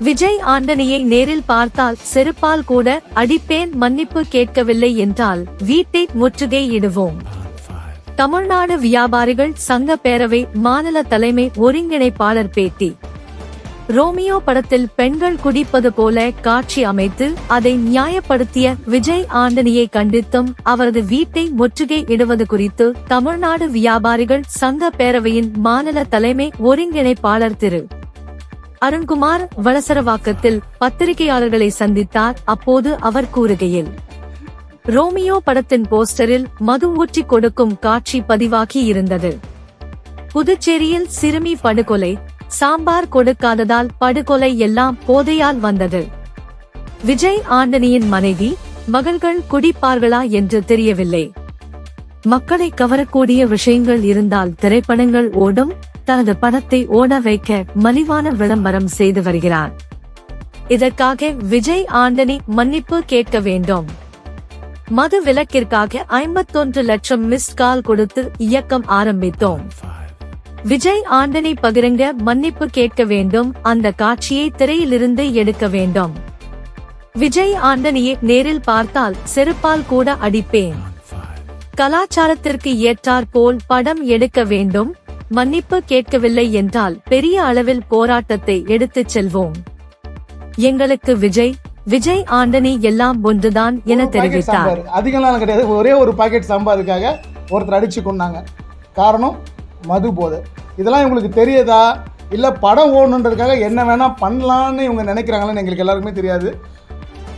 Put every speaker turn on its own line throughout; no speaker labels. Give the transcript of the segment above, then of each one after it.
விஜய் ஆண்டனியை நேரில் பார்த்தால் செருப்பால் கூட அடிப்பேன் மன்னிப்பு கேட்கவில்லை என்றால் வீட்டை முற்றுகையிடுவோம் தமிழ்நாடு வியாபாரிகள் சங்க பேரவை மாநில தலைமை ஒருங்கிணைப்பாளர் பேட்டி. ரோமியோ படத்தில் பெண்கள் குடிப்பது போல காட்சி அமைத்து அதை நியாயப்படுத்திய விஜய் ஆண்டனியை கண்டித்தும் அவரது வீட்டை முற்றுகை இடுவது குறித்து தமிழ்நாடு வியாபாரிகள் சங்க பேரவையின் மாநில தலைமை ஒருங்கிணைப்பாளர் திரு. அருண்குமார் வளசரவாக்கத்தில் பத்திரிகையாளர்களை சந்தித்தார். அப்போது அவர் கூறுகையில் ரோமியோ படத்தின் போஸ்டரில் மது ஊற்றி கொடுக்கும் காட்சி பதிவாகி இருந்தது. புதுச்சேரியில் சிறுமி படுகொலை சாம்பார் கொடுக்காததால் படுகொலை எல்லாம் போதையால் வந்தது. விஜய் ஆண்டனியின் மனைவி மகள்கள் குடிப்பார்களா என்று தெரியவில்லை. மக்களை கவரக்கூடிய விஷயங்கள் இருந்தால் திரைப்படங்கள் ஓடும். தனது படத்தை ஓட வைக்க மலிவான விளம்பரம் செய்து வருகிறார். இதற்காக விஜய் ஆண்டனி மன்னிப்பு கேட்க வேண்டும். மது விலக்கிற்காக ஐம்பத்தொன்று லட்சம் மிஸ்ட் கால் கொடுத்து இயக்கம் ஆரம்பித்தோம். விஜய் ஆண்டனி பகிரங்க மன்னிப்பு கேட்க வேண்டும் அந்த காட்சியை திரையிலிருந்து எடுக்க வேண்டும். விஜய் ஆண்டனியை நேரில் பார்த்தால் செருப்பால் கூட அடிப்பேன். கலாச்சாரத்திற்கு ஏற்றாற் போல் படம் எடுக்க வேண்டும் மன்னிப்பு கேட்கவில்லை என்றால் பெரிய அளவில் போராட்டத்தை எடுத்துச் செல்வோம். எங்களுக்கு விஜய் விஜய் ஆண்டனி எல்லாம் ஒன்றுதான் என தெரிவித்தார்.
சாம்பார். அதிகம்லாம் கிடையாது. ஒரே ஒரு பாக்கெட் சாம்பாருக்காக ஒருத்தர் அடிச்சு கொண்டாங்க காரணம் மது போதை. இதெல்லாம் இவங்களுக்கு தெரியுதா? இல்லை படம் ஓடணுன்றதுக்காக என்ன வேணால் பண்ணலான்னு இவங்க நினைக்கிறாங்கன்னு எங்களுக்கு எல்லாருக்குமே தெரியாது.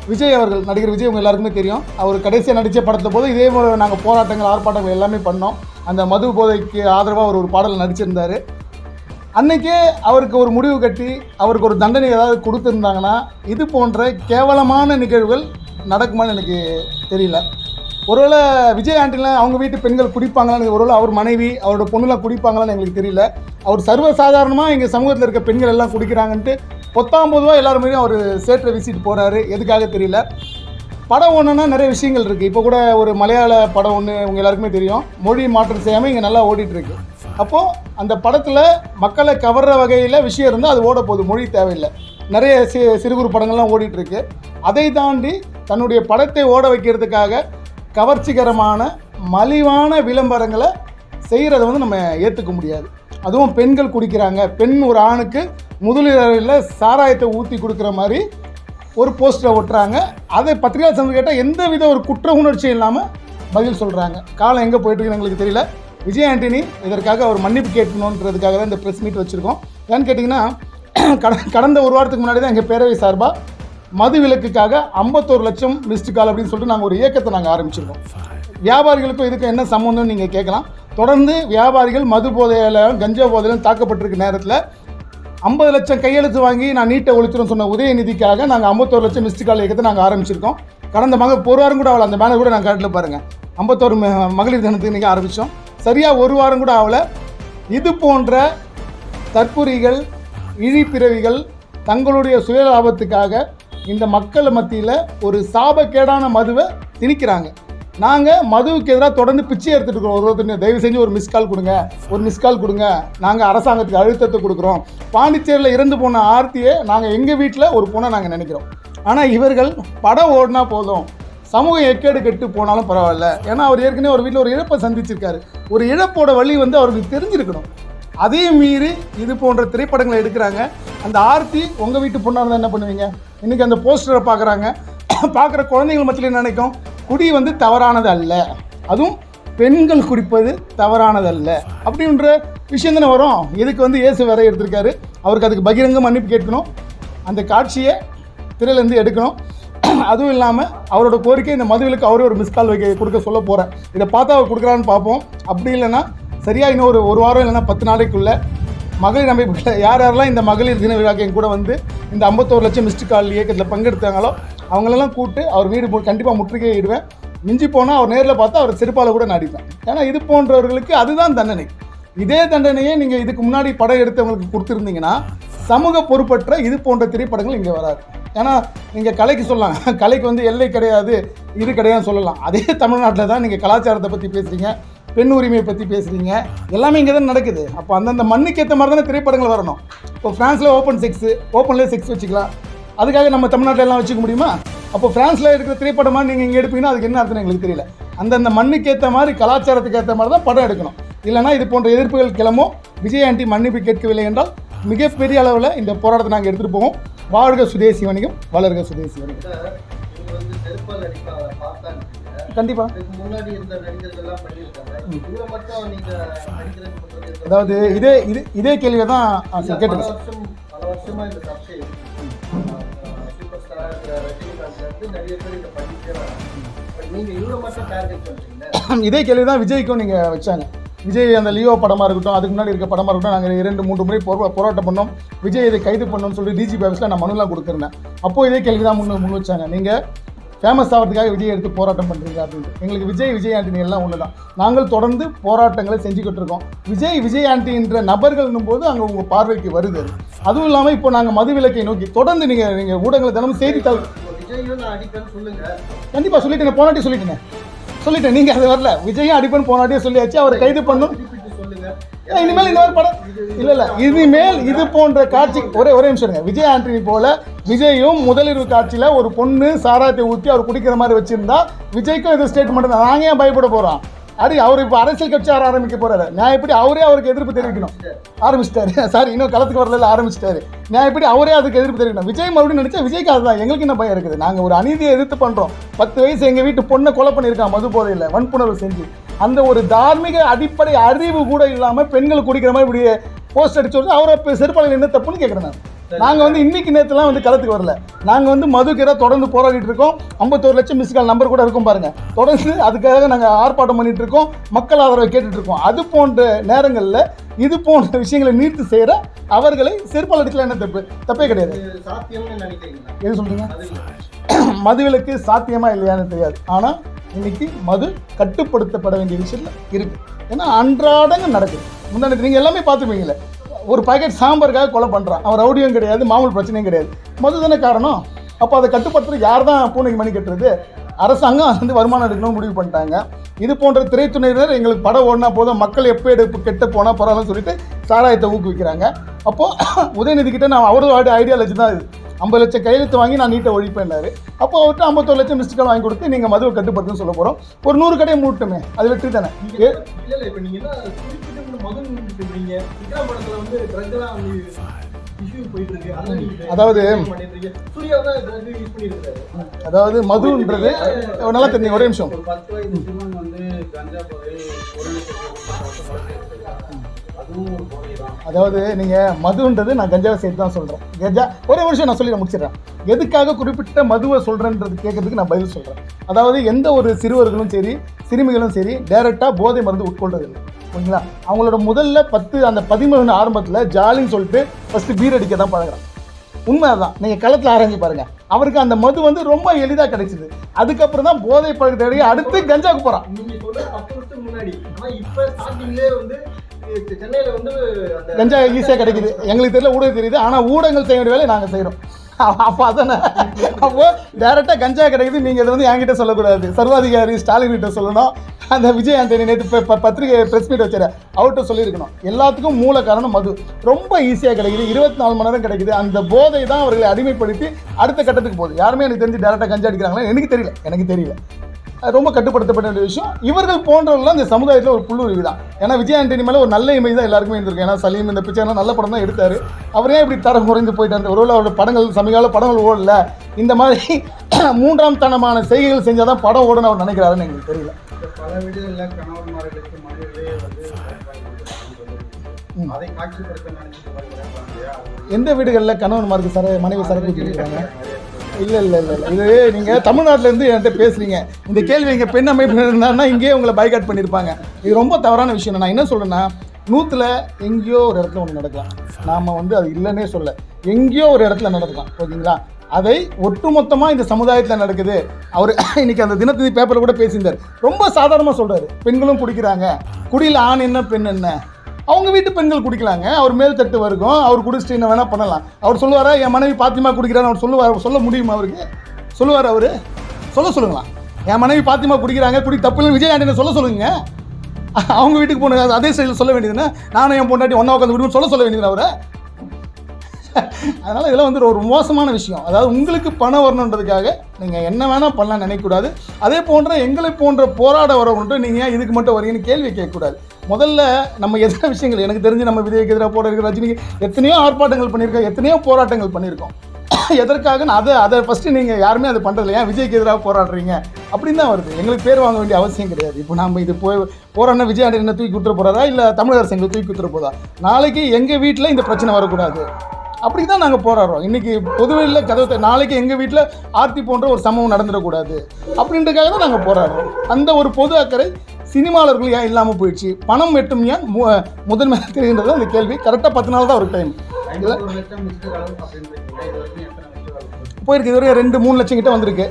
விஜய் அவர்கள் நடிகர் விஜய் உங்க எல்லாருக்குமே தெரியும். அவர் கடைசியாக நடித்த படத்தை போது இதே போல் நாங்கள் போராட்டங்கள் ஆர்ப்பாட்டங்கள் எல்லாமே பண்ணோம். அந்த மது போதைக்கு ஆதரவாக அவர் ஒரு பாடல் நடிச்சிருந்தார். அன்னைக்கே அவருக்கு ஒரு முடிவு கட்டி அவருக்கு ஒரு தண்டனை ஏதாவது கொடுத்துருந்தாங்கன்னா இது போன்ற கேவலமான நிகழ்வுகள் நடக்குமான்னு எனக்கு தெரியல. ஒருவேளை விஜய் ஆண்டிலாம் அவங்க வீட்டு பெண்கள் குடிப்பாங்களான்னு ஒருவேளை அவர் மனைவி அவரோட பொண்ணுலாம் குடிப்பாங்களான்னு எங்களுக்கு தெரியல. அவர் சர்வசாதாரணமாக எங்கள் சமூகத்தில் இருக்க பெண்கள் எல்லாம் குடிக்கிறாங்கன்ட்டு பொத்தாம் பொதுவாக எல்லாருமே அவர் சேற்றை வீசிட்டு போகிறாரு எதுக்காக தெரியல. படம் ஒன்றுனா நிறைய விஷயங்கள் இருக்குது இப்போ கூட ஒரு மலையாள படம் ஒன்று உங்கள் எல்லாருக்குமே தெரியும். மொழி மாற்றம் செய்யாமல் இங்கே நல்லா ஓடிட்டுருக்கு அப்போது அந்த படத்தில் மக்களை கவர்ற வகையில் விஷயம் இருந்தால் அது ஓட போகுது. மொழி தேவையில்லை. நிறைய சி சிறு குறு படங்கள்லாம் ஓடிட்டுருக்கு அதை தாண்டி தன்னுடைய படத்தை ஓட வைக்கிறதுக்காக கவர்ச்சிகரமான மலிவான விளம்பரங்களை செய்கிறத வந்து நம்ம ஏற்றுக்க முடியாது. அதுவும் பெண்கள் குடிக்கிறாங்க. பெண் ஒரு ஆணுக்கு முதலில் சாராயத்தை ஊற்றி கொடுக்குற மாதிரி ஒரு போஸ்டரை ஒட்டுறாங்க. அதை பத்திரிகை சங்கம் கேட்டால் எந்த வித ஒரு குற்ற உணர்ச்சியும் இல்லாமல் பதில் சொல்கிறாங்க காலம் எங்கே போயிட்டுருக்குன்னு எங்களுக்கு தெரியல. விஜய் ஆண்டனி இதற்காக அவர் மன்னிப்பு கேட்கணுன்றதுக்காக தான் இந்த ப்ரெஸ் மீட் வச்சுருக்கோம். ஏன்னு கேட்டிங்கன்னா கட- கடந்த ஒரு வாரத்துக்கு முன்னாடி தான் எங்கள் பேரவை சார்பாக மது விலக்குக்காக ஐம்பத்தோரு லட்சம் மிஸ்டு கால் அப்படின்னு சொல்லிட்டு நாங்கள் ஒரு இயக்கத்தை நாங்கள் ஆரம்பிச்சிருக்கோம். வியாபாரிகளுக்கும் இதுக்கும் என்ன சம்மந்தம்னு நீங்கள் கேட்கலாம். தொடர்ந்து வியாபாரிகள் மது போதையிலும் கஞ்சா போதையிலும் தாக்கப்பட்டிருக்க நேரத்தில் ஐம்பது லட்சம் கையெழுத்து வாங்கி நான் நீட்டை ஒழிச்சிடும் சொன்ன உதயநிதிக்காக நாங்கள் ஐம்பத்தோரு லட்சம் மிஸ்டு கால் இயக்கத்தை நாங்கள் ஆரம்பிச்சிருக்கோம். கடந்த மக ஒரு வாரம் கூட ஆகல அந்த பேனர் கூட நாங்கள் காட்டில் பாருங்கள் ஐம்பத்தோரு ம- மகளிர் தினத்துக்கு இன்றைக்கி ஆரம்பித்தோம் சரியாக ஒரு வாரம் கூட ஆகல. இது போன்ற தற்குறிகள் இழிப்பிறவிகள் தங்களுடைய சுயலாபத்துக்காக இந்த மக்கள் மத்தியில் ஒரு சாபக்கேடான மதுவை திணிக்கிறாங்க. நாங்கள் மதுவுக்கு எதிராக தொடர்ந்து பிச்சை எடுத்துகிட்டு இருக்கிறோம். ஒரு ஒருத்தர் தயவு செஞ்சு ஒரு மிஸ் கால் கொடுங்க. ஒரு மிஸ் கால் கொடுங்க. நாங்கள் அரசாங்கத்துக்கு அழுத்தத்தை கொடுக்குறோம். பாண்டிச்சேரியில் இறந்து போன ஆர்த்தியை நாங்கள் எங்கள் வீட்டில் ஒரு பொண்ணை நாங்கள் நினைக்கிறோம். ஆனால் இவர்கள் படம் ஓடினா போதும். சமூகம் எக்கேடு கெட்டு போனாலும் பரவாயில்ல. ஏன்னா அவர் ஏற்கனவே ஒரு வீட்டில் ஒரு இழப்பை சந்திச்சிருக்காரு. ஒரு இழப்போட வழி வந்து அவருக்கு தெரிஞ்சிருக்கணும். அதையும் மீறி இது போன்ற திரைப்படங்களை எடுக்கிறாங்க. அந்த ஆர்த்தி உங்கள் வீட்டு பொண்ணாக இருந்தால் என்ன பண்ணுவீங்க? இன்றைக்கி அந்த போஸ்டரை பார்க்குறாங்க பார்க்குற குழந்தைகள் மத்தியில் நினைக்கும்? குடி வந்து தவறானது அல்ல அதுவும் பெண்கள் குடிப்பது தவறானது அல்ல அப்படின்ற விஷயம் தானே வரும். இதுக்கு வந்து இயேசு வேற எடுத்திருக்காரு? அவருக்கு அதுக்கு பகிரங்க மன்னிப்பு கேட்கணும். அந்த காட்சியை திரையிலேருந்து எடுக்கணும். அதுவும் இல்லாமல் அவரோட கோரிக்கை இந்த மதுவிலுக்கு அவரே ஒரு மிஸ் கால் வைக்க கொடுக்க சொல்ல போகிறேன் இதை பார்த்தா அவர் கொடுக்குறான்னு பார்ப்போம். அப்படி இல்லைன்னா சரியாக இன்னும் ஒரு ஒரு வாரம் இல்லைன்னா பத்து நாளைக்குள்ளே மகளிர் அமைப்புகள் யார் யாரெல்லாம் இந்த மகளிர் தின விழாக்கு என் கூட வந்து இந்த ஐம்பத்தோரு லட்சம் மிஸ்டு கால் இயக்கத்தில் பங்கெடுத்தாங்களோ அவங்களெல்லாம் கூப்பிட்டு அவர் வீடு கண்டிப்பாக முற்றுகையிடுவேன். மிஞ்சி போனால் அவர் நேரில் பார்த்தா அவர் செருப்பால் கூட நான் அடிப்பேன் ஏன்னா இது போன்றவர்களுக்கு அதுதான் தண்டனை. இதே தண்டனையே நீங்கள் இதுக்கு முன்னாடி படம் எடுத்தவங்களுக்கு கொடுத்துருந்தீங்கன்னா சமூக பொறுப்பற்ற இது போன்ற திரைப்படங்கள் இங்கே வராது. ஏன்னா நீங்கள் கலைக்கு சொல்லலாம். கலைக்கு வந்து எல்லை கிடையாது இது கிடையாதுன்னு சொல்லலாம். அதே தமிழ்நாட்டில் தான் நீங்கள் கலாச்சாரத்தை பற்றி பேசுகிறீங்க பெண் உரிமையை பற்றி பேசுகிறீங்க எல்லாமே இங்கே தான் நடக்குது. அப்போ அந்தந்த மண்ணுக்கு ஏற்ற மாதிரி தானே திரைப்படங்கள் வரணும். இப்போ ஃப்ரான்ஸில் ஓப்பன் செக்ஸு ஓப்பன்லேயே செக்ஸ் வச்சுக்கலாம். அதுக்காக நம்ம தமிழ்நாட்டில் எல்லாம் வச்சுக்க முடியுமா? அப்போ ஃப்ரான்ஸில் இருக்கிற திரைப்படமாக நீங்கள் இங்கே எடுப்பீங்கன்னா அதுக்கு என்ன அர்த்தம் எங்களுக்கு தெரியல. அந்தந்த மண்ணுக்கு ஏற்ற மாதிரி கலாச்சாரத்துக்கு ஏற்ற மாதிரி தான் படம் எடுக்கணும். இல்லைனா இது போன்ற எதிர்ப்புகள் கிளம்போ விஜய் ஆண்டி மன்னிப்பு கேட்கவில்லை என்றால் மிகப்பெரிய அளவில் இந்த போராட்டத்தை நாங்கள் எடுத்துகிட்டு போவோம். வாழ்க சுதேசி வணிகம் வளர்க சுதேசி வணிகம் கண்டிப்பாக
முன்னாடி இருந்த பண்ணியிருக்காங்க.
அதாவது இதே இது இதே கேள்வியை தான் சரி, சார்
பல இந்த சர்ச்சை சூப்பர் ஸ்டார் நிறைய பேர் இதை பண்ணிட்டே மட்டும் டார்கெட்
கேள்வி தான் விஜய்க்கும் நீங்கள் வச்சாங்க. விஜய் அந்த லியோ படமாக இருக்கட்டும் அதுக்கு முன்னாடி இருக்க படமாக இருக்கட்டும் நாங்கள் இரண்டு மூன்று முறை போரா போராட்டம் பண்ணோம். விஜய் இதை கைது பண்ணணும்னு சொல்லி டிஜிபி ஆஃபீஸில் நான் மனுலாம் கொடுத்துருந்தேன். அப்போ இதே கேள்வி தான் முன் முன் வச்சாங்க. நீங்கள் ஃபேமஸ் ஆகிறதுக்காக விஜய் எடுத்து போராட்டம் பண்ணுறீங்க அப்படின்ட்டு எங்களுக்கு விஜய் விஜய் ஆண்டனி எல்லாம் ஒன்று தான் நாங்கள் தொடர்ந்து போராட்டங்களை செஞ்சுக்கிட்டு இருக்கோம். விஜய் விஜய் ஆண்டின்ற நபர்கள்னும் போது அங்கே உங்கள் பார்வைக்கு வருது. அது அதுவும் இல்லாமல் இப்போ நாங்கள் மதுவிலக்கை நோக்கி தொடர்ந்து நீங்கள் நீங்கள் ஊடகங்களை தினமும் செய்தித்தாள் கண்டிப்பாக சொல்லிட்டேன் போனாட்டி சொல்லிட்டேன். சொல்லிட்டேன். நீங்கள் அது வரல. விஜயும் அடிப்பன் போனாட்டியே சொல்லியாச்சு. அவரை கைது பண்ணும். இனிமேல் இந்த மாதிரி படம் இல்ல இல்ல. இனிமேல் இது போன்ற காட்சி ஒரே ஒரே நிமிஷம் விஜய் ஆண்டனி போல விஜயும் முதலிரவு காட்சியில் ஒரு பொண்ணு சாராயத்தை ஊற்றி அவர் குடிக்கிற மாதிரி வச்சுருந்தா விஜய்க்கும் இது ஸ்டேட்மெண்ட் தான். நாங்கள் ஏன் பயப்பட போகிறோம் அது அவர் இப்போ அரசியல் கட்சி ஆர ஆரம்பிக்க போகிறாரு நான் எப்படி அவரே அவருக்கு எதிர்ப்பு தெரிவிக்கணும்? ஆரம்பிச்சிட்டாரு. சாரி இன்னும் களத்துக்கு வரல ஆரம்பிச்சிட்டாரு. நான் எப்படி அவரே அதுக்கு எதிர்ப்பு தெரிவிக்கணும்? விஜய் மறுபடியும் நினச்சா விஜய்க்கு அதுதான். எங்களுக்கு என்ன பயம் இருக்குது? நாங்கள் ஒரு அநீதியை எதிர்த்து பண்ணுறோம் பத்து வயசு எங்கள் வீட்டு பொண்ணை கொலை பண்ணியிருக்கான் மது போதையில் வன்புணர்வு செஞ்சு. அந்த ஒரு தார்மீக அடிப்படை அறிவு கூட இல்லாமல் பெண்கள் குடிக்கிற மாதிரி இப்படி போஸ்ட் அடிச்சு அவரை இப்ப செருப்பாளையில் என்ன தப்புன்னு கேட்குறேன் நான். நாங்கள் வந்து இன்னைக்கு நேற்றுலாம் வந்து களத்துக்கு வரல. நாங்கள் வந்து மதுக்கெதிராக தொடர்ந்து போராடிட்டு இருக்கோம். ஐம்பத்தோரு லட்சம் மிஸ் கால் நம்பர் கூட இருக்கும் பாருங்க. தொடர்ந்து அதுக்காக நாங்கள் ஆர்ப்பாட்டம் பண்ணிட்டு இருக்கோம். மக்கள் ஆதரவை கேட்டுட்டு இருக்கோம். அது போன்ற நேரங்களில் இது போன்ற விஷயங்களை நீர்த்து செய்கிற அவர்களை செருப்பால் அடிக்கலாம் என்ன தப்பு? தப்பே கிடையாது. எது சொல்றீங்க. மதுவிலக்கு சாத்தியமா இல்லையான்னு தெரியாது. ஆனால் இன்னைக்கு மது கட்டுப்படுத்தப்பட வேண்டிய விஷயத்துல இருக்கு. ஏன்னா அன்றாடங்க நடக்குது. முன்னாடி நீங்கள் எல்லாமே பார்த்துப்பீங்களே ஒரு பாக்கெட் சாம்பாருக்காக கொலை பண்ணுறான் அவன் ரவுடியும் கிடையாது மாமூல் பிரச்சனையும் கிடையாது. மது தானே காரணம்? அப்போ அதை கட்டுப்படுத்துறது யார் தான் பூனைக்கு மணி கட்டுறது? அரசாங்கம் அது வந்து வருமானம் எடுக்கணும் முடிவு பண்ணிட்டாங்க. இது போன்ற திரைத்துறையினர் எங்களுக்கு படம் ஓடினா போதும் மக்கள் எப்போ எடுப்பு கெட்டு போனால் பரவாயில்லன்னு சொல்லிட்டு சாராயத்தை ஊக்குவிக்கிறாங்க. அப்போது உதயநிதி கிட்ட நான் அவரோட ஐடியாலஜி தான் இது. ஐம்பது லட்சம் கையெழுத்து வாங்கி நான் நீட்டை ஒழிப்பேன்னாரு. அப்போ அவர்கிட்ட ஐம்பத்தொரு லட்சம் மிஸ்டு கால் வாங்கி கொடுத்து நீங்கள் மதுவை கட்டுப்படுத்துன்னு சொல்ல போகிறோம் ஒரு நூறு கடையை மூட்டுமே அது வெற்றி தானே?
நீங்க விக்ரம் படத்துல வந்து வந்து இஷ்யூ போயிட்டு இருக்கு அதெல்லாம்
அதாவது-
பண்ணிட்டு இருக்கீங்க சூர்யா தான் ட்ரக் யூஸ் பண்ணிருக்காரு
அதாவது மதுன்றது நல்லா தெரியும் ஒரே நிமிஷம்.
ஒரு பத்து வயது சிறுவன் வந்து கஞ்சா ஒரு
அதாவது நீங்கள் மதுன்றது நான் கஞ்சாவை சேர்த்து தான் சொல்கிறேன் கஜா ஒரே விஷயம் நான் சொல்லி நான் முடிச்சிடுறேன். எதுக்காக குறிப்பிட்ட மதுவை சொல்கிறேன்றது கேட்கறதுக்கு நான் பதில் சொல்கிறேன் அதாவது எந்த ஒரு சிறுவர்களும் சரி சிறுமிகளும் சரி டைரெக்டாக போதை மருந்து உட்கொள்றதில்லை. ஓகேங்களா? அவங்களோட முதல்ல பத்து அந்த பதிமூணு ஆரம்பத்தில் ஜாலின்னு சொல்லிட்டு ஃபஸ்ட்டு பீர் அடிக்க தான் பழகுறான். உண்மை அதான் நீங்கள் களத்தில் ஆராய்ஞ்சு பாருங்க. அவருக்கு அந்த மது வந்து ரொம்ப எளிதாக கிடைச்சிது. அதுக்கப்புறம் தான் போதை பழக்கத்தை அடைய அடுத்து கஞ்சாவுக்கு போகிறான் கஞ்சா ஈஸியாக கிடைக்குது. எங்களுக்கு தெரியல ஊடகம் தெரியுது. ஆனால் ஊடகங்கள் செய்ய வேண்டிய வேலையை நாங்கள் செய்கிறோம் அப்போ அதானே? அப்போ டேரெக்டாக கஞ்சா கிடைக்குது. நீங்கள் இதை வந்து என்கிட்ட சொல்லக்கூடாது. சர்வாதிகாரி ஸ்டாலின் கிட்ட சொல்லணும். அந்த விஜய் ஆண்டனி நேற்று பத்திரிகை ப்ரெஸ் மீட் வச்சாரு. அவர்கிட்ட சொல்லியிருக்கணும். எல்லாத்துக்கும் மூல காரணம் மது. ரொம்ப ஈஸியாக கிடைக்குது. இருபத்தி நாலு மணி நேரம் கிடைக்குது. அந்த போதை தான் அவர்களை அடிமைப்படுத்தி அடுத்த கட்டத்துக்கு போகுது. யாருமே எனக்கு தெரிஞ்சு டேரெக்டாக கஞ்சா அடிக்கிறாங்களா? எனக்கு தெரியல. எனக்கு தெரியல. ரொம்ப கட்டுப்படுத்தப்பட்ட வேண்டிய விஷயம். இவர்கள் போன்றவர்கள்லாம் இந்த சமுதாயத்தில் ஒரு புல்லுருவி தான். ஏன்னா விஜய் ஆண்டனி மேலே ஒரு நல்ல இமேஜ் தான் எல்லாருக்குமே இருந்திருக்கு ஏன்னா சலீம் இந்த பிக்சர்லாம் நல்ல படம் தான் எடுத்தார். அவர் ஏன் இப்படி தரம் குறைந்து போயிட்டார்? ஒருவேளை அவரோட படங்கள் சமீகால படங்கள் ஓடல. இந்த மாதிரி மூன்றாம் தனமான செய்கைகள் செஞ்சால் தான் படம் ஓடணும்னு அவர் நினைக்கிறாருன்னு எங்களுக்கு தெரியல.
பல வீடுகளில் கணவன்மார்களுக்கு மனைவியே வந்து அதை காட்சிப்படுத்த நினைச்சிட்டு
எந்த வீடுகளில் கணவன்மாருக்கு சர மனைவி சரக்கு ஊற்றிருக்காங்க இல்லை இல்லை இல்லை இல்லை. இது நீங்கள் தமிழ்நாட்டிலேருந்து என்கிட்ட பேசுகிறீங்க இந்த கேள்வி இங்கே பெண் அமைப்பு இருந்தாருன்னா இங்கேயே உங்களை பைகாட் பண்ணியிருப்பாங்க. இது ரொம்ப தவறான விஷயம். நான் என்ன சொல்கிறேன்னா நூற்றில் எங்கேயோ ஒரு இடத்துல ஒன்று நடக்கலாம். நாம் வந்து அது இல்லைன்னே சொல்ல எங்கேயோ ஒரு இடத்துல நடக்கலாம். ஓகேங்களா? அதை ஒட்டுமொத்தமாக இந்த சமுதாயத்தில் நடக்குது. அவர் இன்னைக்கு அந்த தினத்தந்தி பேப்பரில் கூட பேசியிருந்தார். ரொம்ப சாதாரணமாக சொல்கிறாரு பெண்களும் குடிக்கிறாங்க. குடியில் ஆண் என்ன பெண் என்ன? அவங்க வீட்டு பெண்கள் குடிக்கலாங்க. அவர் மேல் தட்டு வரைக்கும். அவர் குடிச்சிட்டு என்ன வேணால் பண்ணலாம். அவர் சொல்லுவாரா என் மனைவி பாத்திமா குடிக்கிறான்னு அவர் சொல்லுவார். சொல்ல முடியுமா அவருக்கு? சொல்லுவார் அவர். சொல்ல சொல்லுங்களா? என் மனைவி பாத்திமா குடிக்கிறாங்க. குடி தப்பு இல்லை விஜய் ஆண்டனை சொல்ல சொல்லுங்க. அவங்க வீட்டுக்கு போன அதே சைடில் சொல்ல வேண்டியதுன்னா நானும் என் பொண்டாட்டி ஒன்றா உட்காந்து விடுவோம் சொல்ல சொல்ல வேண்டியது அவரை. அதனால் இதெல்லாம் வந்து ஒரு மோசமான விஷயம். அதாவது உங்களுக்கு பணம் வரணுன்றதுக்காக நீங்கள் என்ன வேணால் பண்ணலாம் நினைக்கக்கூடாது. அதே போன்ற எங்களை போன்ற போராட வரவன்ட்டு நீங்கள் ஏன் இதுக்கு மட்டும் வரீங்கன்னு கேள்வி கேட்கக்கூடாது. முதல்ல நம்ம எத்தனை விஷயங்கள் எனக்கு தெரிஞ்சு நம்ம விஜய்க்கு எதிராக போட இருக்கிற ரஜினிக்கு எத்தனையோ ஆர்ப்பாட்டங்கள் பண்ணியிருக்கோம் எத்தனையோ போராட்டங்கள் பண்ணியிருக்கோம். எதற்காகன்னு அதை அதை ஃபஸ்ட்டு நீங்கள் யாருமே அதை பண்ணுறது ஏன் விஜய்க்கு எதிராக போராடுறீங்க? அப்படின்னு தான் வருது. எங்களுக்கு பேர் வாங்க வேண்டிய அவசியம் கிடையாது. இப்போ நம்ம இது போய் போகிறோன்னா விஜய் என்ன தூக்கி கொடுத்துட போகிறாரா இல்லை தமிழக அரசு எங்களை தூக்கி விட்டுற போதா? நாளைக்கு எங்கள் வீட்டில் இந்த பிரச்சனை வரக்கூடாது. அப்படி தான் நாங்கள் போராடுறோம். இன்றைக்கி பொதுவெளியில் கதவு நாளைக்கு எங்கள் வீட்டில் ஆர்த்தி போன்ற ஒரு சம்பவம் நடந்துடக்கூடாது. அப்படின்றதுக்காக தான் நாங்கள் போராடுறோம். அந்த ஒரு பொது அக்கறை சினிமாளர்கள் ஏன் இல்லாமல் போயிடுச்சு? பணம் வெட்டும் ஏன் மு முதன்மை தெரிகின்றது அந்த கேள்வி. கரெக்டாக பத்து நாள் தான் ஒரு டைம் போயிருக்கு. இதுவரை ரெண்டு மூணு லட்சம் கிட்ட வந்திருக்கு.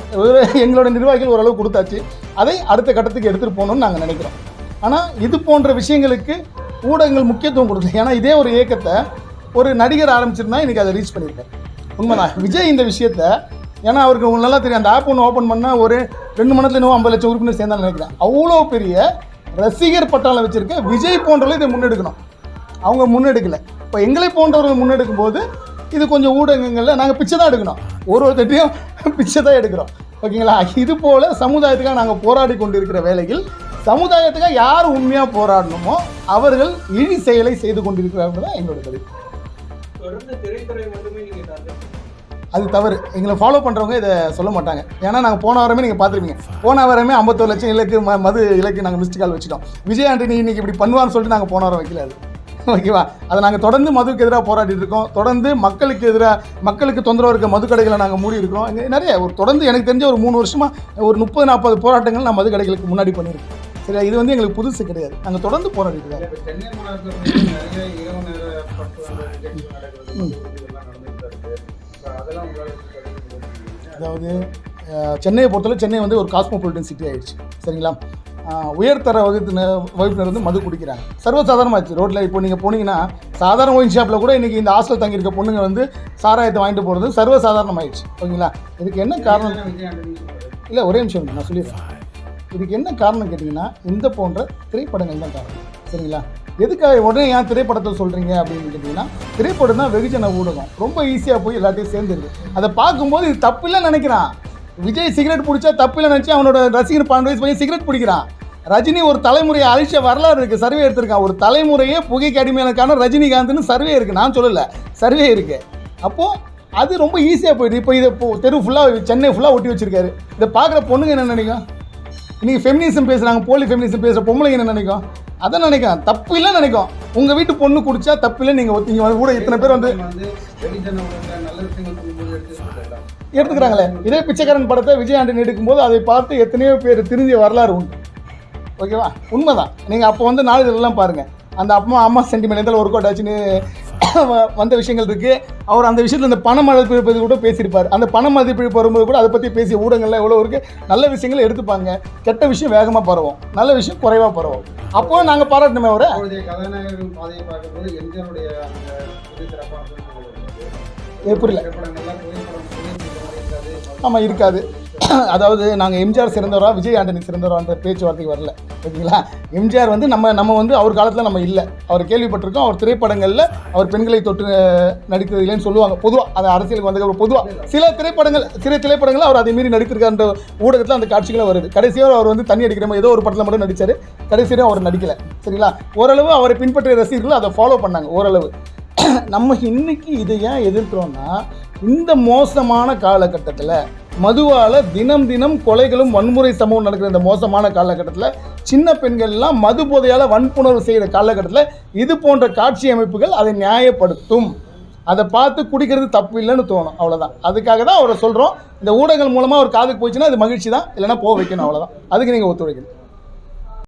எங்களோட நிர்வாகிகள் ஓரளவு கொடுத்தாச்சு. அதை அடுத்த கட்டத்துக்கு எடுத்துகிட்டு போகணும்னு நாங்கள் நினைக்கிறோம். ஆனால் இது போன்ற விஷயங்களுக்கு ஊடகங்கள் முக்கியத்துவம் கொடுக்கல. ஏன்னா இதே ஒரு இயக்கத்தை ஒரு நடிகர் ஆரம்பிச்சிருந்தா இன்றைக்கி அதை ரீச் பண்ணியிருக்காரு உண்மைதான். விஜய் இந்த விஷயத்த ஏன்னா அவருக்கு உங்களுக்கு நல்லா தெரியும் அந்த ஆப் ஒன்று ஓப்பன் பண்ணால் ஒரு ரெண்டு மணி இன்னும் ஐம்பது லட்சம் உறுப்பினர் சேர்ந்தாலும் நினைக்கிறேன். அவ்வளோ பெரிய ரசிகர் பட்டாளம் வச்சுருக்க விஜய் போன்றவர்கள் இதை முன்னெடுக்கணும். அவங்க முன்னெடுக்கலை. இப்போ எங்களை போன்றவர்கள் முன்னெடுக்கும் போது இது கொஞ்சம் ஊடகங்களில் நாங்கள் பிச்சை தான் எடுக்கணும். ஒரு ஒருத்தட்டையும் பிச்சை தான் எடுக்கிறோம். ஓகேங்களா? இது போல் சமுதாயத்துக்காக நாங்கள் போராடி கொண்டிருக்கிற வேளையில் சமுதாயத்துக்காக யார் உண்மையாக போராடணுமோ அவர்கள் இழி செயலை செய்து கொண்டிருக்கிறார்கள் தான் எங்களோட பதில் அது தவறு. எங்களை ஃபாலோ பண்ணுறவங்க இதை சொல்ல மாட்டாங்க. ஏன்னா நாங்கள் போன வாரமே நீங்கள் பார்த்துருப்பீங்க. போன வாரமே ஐம்பத்தோரு லட்சம் இலக்கு ம மது இலக்கு நாங்கள் மிஸ்டு கால் வச்சுட்டோம். விஜய் ஆண்டனி இன்னைக்கு இப்படி பண்ணுவான்னு சொல்லிட்டு நாங்கள் போன வாரம் வைக்கல அது. ஓகேவா? அதை நாங்கள் தொடர்ந்து மதுவுக்கு எதிராக போராடிட்டு இருக்கோம். தொடர்ந்து மக்களுக்கு எதிராக மக்களுக்கு தொந்தரவு இருக்க மது கடைகளை நாங்கள் மூடி இருக்கோம் இங்க நிறைய ஒரு தொடர்ந்து எனக்கு தெரிஞ்ச ஒரு மூணு வருஷமாக ஒரு முப்பது நாற்பது போராட்டங்கள் நான் மது கடைகளுக்கு முன்னாடி பண்ணியிருக்கேன். சரியா? இது வந்து எங்களுக்கு புதுசு கிடையாது. நாங்கள் தொடர்ந்து போராடிட்டு இருக்கோம். அதாவது சென்னையை பொறுத்தவரை சென்னை வந்து ஒரு காஸ்மோபாலிட்டன் சிட்டி ஆயிடுச்சு. சரிங்களா? உயர்தர வகுப்பினர் வகுப்பினர் வந்து மது குடிக்கிறாங்க. சர்வசாதாரணமாச்சு ரோட்டில் இப்போ நீங்கள் போனீங்கன்னா சாதாரண ஒயின் ஷாப்பில் கூட இன்றைக்கி இந்த ஹாஸ்டல் தங்கியிருக்க பொண்ணுங்க வந்து சாராயத்தை வாங்கிட்டு போகிறது சர்வசாதாரணமாயிடுச்சு. ஓகேங்களா இதுக்கு என்ன காரணம்? இல்லை ஒரே நிமிஷம் நான் சொல்லிடுறேன். இதுக்கு என்ன காரணம் கேட்டிங்கன்னா இந்த போன்ற திரைப்படங்கள் தான் காரணம். சரிங்களா? எதுக்காக உடனே ஏன் திரைப்படத்தை சொல்கிறீங்க அப்படின்னு கேட்டிங்கன்னா திரைப்படம் தான் வெகுஜன ஊடகம். ரொம்ப ஈஸியாக போய் எல்லாத்தையும் சேர்ந்துருது. அதை பார்க்கும்போது இது தப்பில்லைன்னு நினைக்கிறான். விஜய் சிகரெட் பிடிச்சா தப்பில்லை நினச்சி அவனோட ரசிகர் பன்னெண்டு வயசு பையன் சிகரெட் பிடிக்கிறான். ரஜினி ஒரு தலைமுறையை அழிச்ச வரலாறு இருக்குது சர்வே எடுத்திருக்கான். ஒரு தலைமுறையே புகைக்கு அடிமையானக்கான ரஜினிகாந்த்னு சர்வே இருக்குது நான் சொல்லலை. சர்வே இருக்குது அப்போது அது ரொம்ப ஈஸியாக போயிடுது. இப்போ இதை இப்போ தெரு ஃபுல்லாக சென்னை ஃபுல்லாக ஒட்டி வச்சுருக்காரு. இதை பார்க்குற பொண்ணுங்க என்ன நினைக்கும்? இன்றைக்கி ஃபெமினிசம் பேசுகிறாங்க போலி ஃபெமினிசம் பேசுகிற பொம்பளைங்க என்ன நினைக்கும்? அதை நினைக்கும் தப்பு இல்லைன்னு நினைக்கும். உங்கள் வீட்டு பொண்ணு குடிச்சா தப்பு இல்லை நீங்கள் நீங்கள் கூட இத்தனை பேர் வந்து எடுத்துக்கிறாங்களே. இதே பிச்சைக்காரன் படத்தை விஜய் ஆண்டனி எடுக்கும்போது அதை பார்த்து எத்தனையோ பேர் திருந்திய வரலாறு உண்டு. ஓகேவா? உண்மைதான். நீங்கள் அப்போ வந்து நாளிதழெல்லாம் பாருங்கள் அந்த அப்பா அம்மா சென்டிமெண்ட் எதில் ஒர்க் அவுட் ஆச்சுன்னு வந்த விஷயங்கள் இருக்குது அவர் அந்த விஷயத்தில் இந்த பண மதிப்பிழப்பது கூட பேசியிருப்பார். அந்த பண மதிப்பிழப்பு வரும்போது கூட அதை பற்றி பேசிய ஊடகங்கள்லாம் எவ்வளோ இருக்குது நல்ல விஷயங்களை எடுத்துப்பாங்க. கெட்ட விஷயம் வேகமாக பரவும். நல்ல விஷயம் குறைவாக பரவும். அப்போ நாங்கள் பாராட்டணுமே அவரை.
கதாநாயகர்கள் பாதையை பார்க்கும்போது எம்ஜிஆருடைய அந்த
புரியல. ஆமாம் இருக்காது. அதாவது நாங்கள் எம்ஜிஆர் சிறந்தவரா விஜய் ஆண்டனி சிறந்தவரான்ற பேச்சுவார்த்தைக்கு வரல. ஓகேங்களா? எம்ஜிஆர் வந்து நம்ம நம்ம வந்து அவர் காலத்தில் நம்ம இல்லை. அவர் கேள்விப்பட்டிருக்கோம். அவர் திரைப்படங்களில் அவர் பெண்களை தொட்டு அஹ், நடித்தது இல்லைன்னு சொல்லுவாங்க. பொதுவாக அது அரசியலுக்கு வந்ததுக்கு பொதுவாக சில திரைப்படங்கள் சில திரைப்படங்கள் அவர் அதை மீறி நடித்திருக்கான்ற ஊடகத்தில் அந்த காட்சிகளும் வருது. கடைசியாக அவர் வந்து தண்ணி அடிக்கிற மாதிரி ஏதோ ஒரு படத்தில் மட்டும் நடித்தார் கடைசியாக அவர் நடிக்கலை. சரிங்களா? ஓரளவு அவரை பின்பற்றிய ரசிகர்கள் அதை ஃபாலோ பண்ணாங்க ஓரளவு. நம்ம இன்னைக்கு இதை ஏன் எதிர்க்கிறோம்னா இந்த மோசமான காலகட்டத்தில் மதுவால் தினம் தினம் கொலைகளும் வன்முறை சம்பவம் நடக்கிற இந்த மோசமான காலகட்டத்தில் சின்ன பெண்கள்லாம் மது போதையால் வன்புணர்வு செய்கிற காலகட்டத்தில் இது போன்ற காட்சி அமைப்புகள் அதை நியாயப்படுத்தும். அதை பார்த்து குடிக்கிறது தப்பு இல்லைன்னு தோணும். அவ்வளோதான் அதுக்காக தான் அவரை சொல்கிறோம் இந்த ஊடகங்கள் மூலமாக ஒரு காதுக்கு போச்சுன்னா அது மகிழ்ச்சி தான். இல்லைனா போக வைக்கணும். அவ்வளோதான் அதுக்கு நீங்கள் ஒத்துழைக்கணும்.